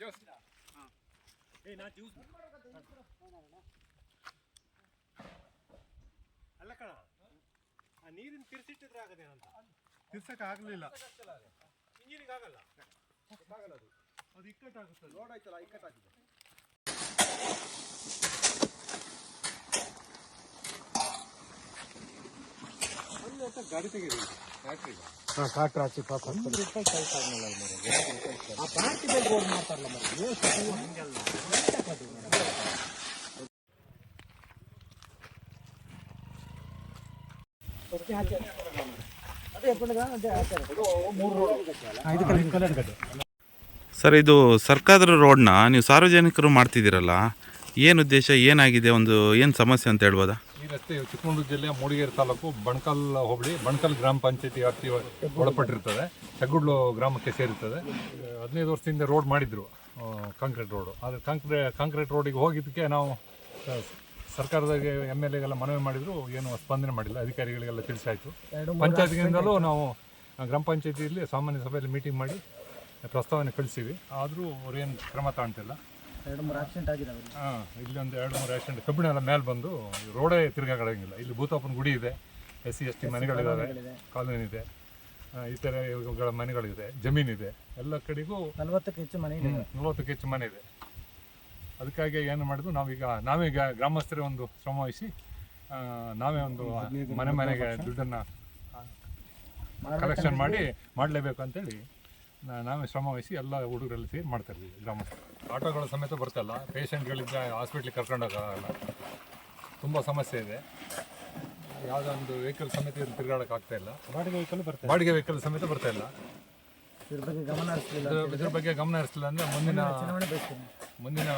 Jose ಅಲ್ಲ ಕಣ ಆ ನೀರಿನ ತಿರ್ಸಿಟ್ಟಿದ್ರೆ ಆಗದೇನಂತ ತಿರ್ಸಕ್ ಆಗ್ಲಿಲ್ಲ ಇಂಜಿನಿಗೆ ಆಗಲ್ಲ ಅದು ಇಕ್ಕಟ್ಟಾಗುತ್ತೆ ಲೋಡ್ ಆಯ್ತಲ್ಲ ಇಕ್ಕಟ್ಟಾಗಿದೆ ಗಾಡಿ ಪಾಪ ಆ ಪಾರ್ಟಿ ಬಗ್ಗೆ ರೋಡ್ ಮಾಡ್ತಾರಲ್ಲ ಮತ್ತೆ ಸರ್ ಇದು ಸರ್ಕಾರದ ರೋಡ್ನ ನೀವು ಸಾರ್ವಜನಿಕರು ಮಾಡ್ತಿದ್ದೀರಲ್ಲ ಏನು ಉದ್ದೇಶ ಏನಾಗಿದೆ ಒಂದು ಏನು ಸಮಸ್ಯೆ ಅಂತ ಹೇಳ್ಬೋದಾ? ಈ ರಸ್ತೆ ಚಿಕ್ಕಮಗಳೂರು ಜಿಲ್ಲೆ ಮೂಡಿಗೆರೆ ತಾಲೂಕು ಬಣಕಲ್ ಹೋಬಳಿ ಬಣಕಲ್ ಗ್ರಾಮ ಪಂಚಾಯತಿ ವ್ಯಾಪ್ತಿ ಒಳಪಟ್ಟಿರ್ತದೆ. ಹೆಗ್ಗುಡ್ಲು ಗ್ರಾಮಕ್ಕೆ ಸೇರುತ್ತದೆ ಹದಿನೈದು ವರ್ಷದಿಂದ ರೋಡ್ ಮಾಡಿದ್ರು ಕಾಂಕ್ರೀಟ್ ರೋಡು. ಆದರೆ ಕಾಂಕ್ರೀ ಕಾಂಕ್ರೀಟ್ ರೋಡಿಗೆ ಹೋಗಿದ್ದಕ್ಕೆ ನಾವು ಸರ್ಕಾರದಾಗೆ ಎಂ ಎಲ್ ಎಗೆಲ್ಲ ಮನವಿ ಮಾಡಿದ್ರು ಏನು ಸ್ಪಂದನೆ ಮಾಡಿಲ್ಲ. ಅಧಿಕಾರಿಗಳಿಗೆಲ್ಲ ತಿಳಿಸಾಯಿತು. ಪಂಚಾಯತ್ಗಿಂದಲೂ ನಾವು ಗ್ರಾಮ ಪಂಚಾಯತಿಯಲ್ಲಿ ಸಾಮಾನ್ಯ ಸಭೆಯಲ್ಲಿ ಮೀಟಿಂಗ್ ಮಾಡಿ ಪ್ರಸ್ತಾವನೆ ಕಳಿಸಿವಿ. ಆದರೂ ಅವ್ರೇನು ಕ್ರಮ ತಾಣ್ತಿಲ್ಲ. ಎರಡು ಮೂರು ಆಕ್ಸಿಡೆಂಟ್ ಹಾಂ ಇಲ್ಲಿ ಒಂದು ಎರಡು ಮೂರು ಆಕ್ಸಿಡೆಂಟ್ ಕಬ್ಬಿಣ ಎಲ್ಲ ಮೇಲೆ ಬಂದು ರೋಡೇ ತಿರುಗಾಡಂಗಿಲ್ಲ. ಇಲ್ಲಿ ಭೂತಾಪನ ಗುಡಿ ಇದೆ. ಎಸ್ ಸಿ ಎಸ್ ಟಿ ಮನೆಗಳಿದ್ದಾವೆ ಕಾಲೋನಿ ಇದೆ ಈ ಥರ ಇವುಗಳ ಮನೆಗಳಿದೆ. ಜಮೀನಿದೆ. ಎಲ್ಲ ಕಡೆಗೂ ನಲ್ವತ್ತಕ್ಕೆ ಹೆಚ್ಚು ಮನೆ ಇದೆ. ನಲವತ್ತಕ್ಕೆ ಹೆಚ್ಚು ಮನೆ ಇದೆ. ಅದಕ್ಕಾಗಿ ಏನು ಮಾಡಿದ್ವು ನಾವೀಗ ನಾವೇ ಈಗ ಗ್ರಾಮಸ್ಥರೇ ಒಂದು ಶ್ರಮ ವಹಿಸಿ ನಾವೇ ಒಂದು ಮನೆ ಮನೆಗೆ ದುಡ್ಡನ್ನು ಕಲೆಕ್ಷನ್ ಮಾಡಿ ಮಾಡಲೇಬೇಕು ಅಂತೇಳಿ ನಾ- ನಾವೇ ಶ್ರಮ ವಹಿಸಿ ಎಲ್ಲ ಹುಡುಗರಲ್ಲಿ ಸೇರಿ ಮಾಡ್ತಾ ಇದ್ದೀವಿ ಗ್ರಾಮಸ್ಥರು. ಆಟೋಗಳ ಸಮೇತ ಬರ್ತಲ್ಲ. ಪೇಷಂಟ್ಗಳಿಂದ ಹಾಸ್ಪಿಟ್ಲಿಗೆ ಕರ್ಕೊಂಡೋಗಲ್ಲ. ತುಂಬ ಸಮಸ್ಯೆ ಇದೆ. ಯಾವುದೋ ಒಂದು ವೆಹಿಕಲ್ ಸಮೇತ ಇಲ್ಲಿ ತಿರುಗಾಡಕ್ಕೆ ಆಗ್ತಾ ಇಲ್ಲ. ಬಾಡಿಗೆ ವೆಹಿಕಲ್ ಬರ್ತದೆ ಬಾಡಿಗೆ ವೆಹಿಕಲ್ ಸಮೇತ ಬರ್ತಾ ಇಲ್ಲ. ಇದ್ರ ಬಗ್ಗೆ ಗಮನ ಹರಿಸಲಿಲ್ಲ ಇದ್ರ- ಇದ್ರ ಬಗ್ಗೆ ಗಮನ ಹರಿಸಲಿಲ್ಲ ಅಂದರೆ ಮುಂದಿನ ಚುನಾವಣೆ ಬಯಸ್ತೀನಿ. ಮುಂದಿನ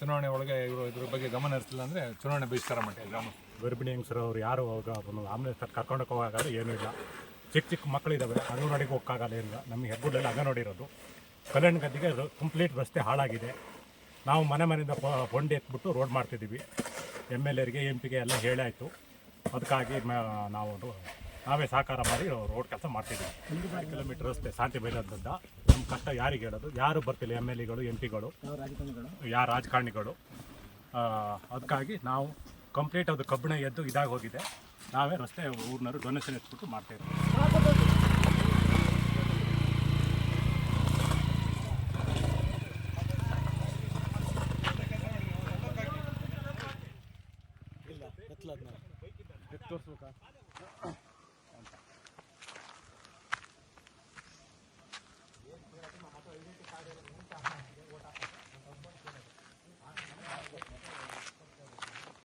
ಚುನಾವಣೆ ಒಳಗೆ ಇವರು ಇದ್ರ ಬಗ್ಗೆ ಗಮನ ಹರಿಸಲಿಲ್ಲ ಅಂದರೆ ಚುನಾವಣೆ ಬಹಿಷ್ಕಾರ ಮಾಡಿ ಗ್ರಾಮ. ಗರ್ಭಿಣಿ ಹೆಂಗಸರು ಅವ್ರು ಯಾರು ಆಂಬುಲೆನ್ಸ್ ಕರ್ಕೊಂಡಕ್ಕೆ ಹೋಗೋಕ್ಕಾಗಲ್ಲ ಏನೂ ಇಲ್ಲ. ಚಿಕ್ಕ ಚಿಕ್ಕ ಮಕ್ಕಳಿದ್ದಾವೆ ಅಂಗನವಾಡಿಗೆ ಹೋಗೋಕ್ಕಾಗಲ್ಲ ಏನಿಲ್ಲ. ನಮಗೆ ಹೆಗ್ಗುಡ್ಡಲ್ಲಿ ಅಂಗನವಾಡಿ ಇರೋದು. ಕಲ್ಯಾಣ ಗದ್ದಿಗೆ ಕಂಪ್ಲೀಟ್ ರಸ್ತೆ ಹಾಳಾಗಿದೆ. ನಾವು ಮನೆ ಮನೆಯಿಂದ ಬೊಂಡೆ ಎತ್ಬಿಟ್ಟು ರೋಡ್ ಮಾಡ್ತಿದ್ದೀವಿ. ಎಂ ಎಲ್ ಎರಿಗೆ ಎಂ ಪಿಗೆ ಎಲ್ಲ ಹೇಳಾಯಿತು ಅದಕ್ಕಾಗಿ ನಾವು ನಾವೇ ಸಹಕಾರ ಮಾಡಿ ರೋಡ್ ಕೆಲಸ ಮಾಡ್ತಿದ್ದೀವಿ. ಐದು ಕಿಲೋಮೀಟರ್ ರಸ್ತೆ ಶಾಂತಿ ಬೈಲದಿಂದ ನಮ್ಮ ಕಷ್ಟ ಯಾರಿಗೆ ಹೇಳೋದು? ಯಾರು ಬರ್ತಿಲ್ಲ ಎಂ ಎಲ್ ಎಗಳು ಎಂ ಪಿಗಳು ಯಾರು ರಾಜಕಾರಣಿಗಳು? ಅದಕ್ಕಾಗಿ ನಾವು ಕಂಪ್ಲೀಟ್ ಅದು ಕಬ್ಬಿಣ ಎದ್ದು ಇದಾಗಿ ಹೋಗಿದೆ. ನಾವೇ ರಸ್ತೆ ಊರಿನವರು ಡೊನೇಷನ್ ಎತ್ಬಿಟ್ಟು ಮಾಡ್ತಾ ಇದ್ದೀವಿ ಇಲ್ಲ ಎತ್ತಲಾದ್ಮೇಲೆ ಎತ್ತು ತೋರಿಸ್ಬೇಕಾ?